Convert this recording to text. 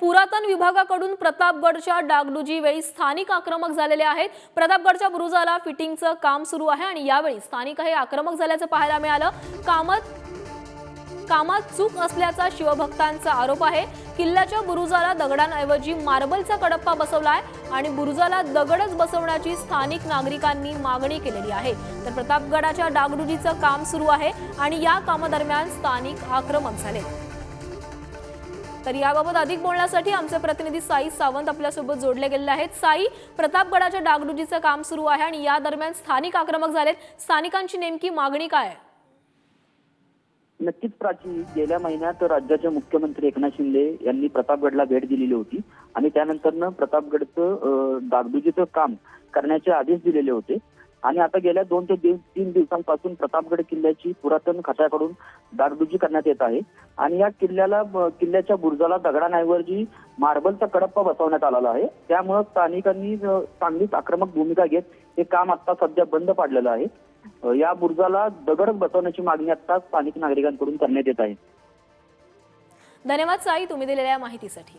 पुरातन विभागाकडून प्रतापगडच्या डागडुजी वेळी स्थानिक आक्रमक झालेले आहेत. प्रतापगडच्या बुरुजाला फिटिंगचं काम सुरू आहे आणि यावेळी स्थानिक हे आक्रमक झाल्याचं पाहायला मिळालं. कामात कामात चूक असल्याचा शिवभक्तांचा आरोप आहे. किल्ल्याच्या बुरुजाला दगडांऐवजी मार्बलचा कडप्पा बसवलाय आणि बुरुजाला दगडच बसवण्याची स्थानिक नागरिकांनी मागणी केलेली आहे. तर प्रतापगडाच्या डागडुजीचं काम सुरू आहे आणि या कामादरम्यान स्थानिक आक्रमक झाले. तर याबाबत अधिक बोलण्यासाठी आमचे प्रतिनिधी साई सावंत आपल्यासोबत जोडले गेलेले आहेत. साई प्रतापगडाच्या डागडुजीचं काम सुरू आहे आणि या दरम्यान स्थानिक आक्रमक झालेत. स्थानिकांची नेमकी मागणी काय? नक्कीच प्राची गेल्या महिन्यात राज्याचे मुख्यमंत्री एकनाथ शिंदे यांनी प्रतापगडला भेट दिलेली होती आणि त्यानंतरनं प्रतापगडचं डागडुजीचं काम करण्याचे आदेश दिलेले होते. आणि आता गेल्या दोन ते तीन दिवसांपासून प्रतापगड किल्ल्याची पुरातन खात्याकडून डागडुजी करण्यात येत आहे. आणि या किल्ल्याला किल्ल्याच्या बुरुजाला दगडांऐवजी मार्बलचा कडप्पा बसवण्यात आलेला आहे. त्यामुळं स्थानिकांनी चांगलीच आक्रमक भूमिका घेत हे काम आता सध्या बंद पाडलेलं आहे. या बुरुजाला दगड बसवण्याची मागणी आता स्थानिक नागरिकांकडून करण्यात येत आहे. धन्यवाद साई तुम्ही दिलेल्या या माहितीसाठी.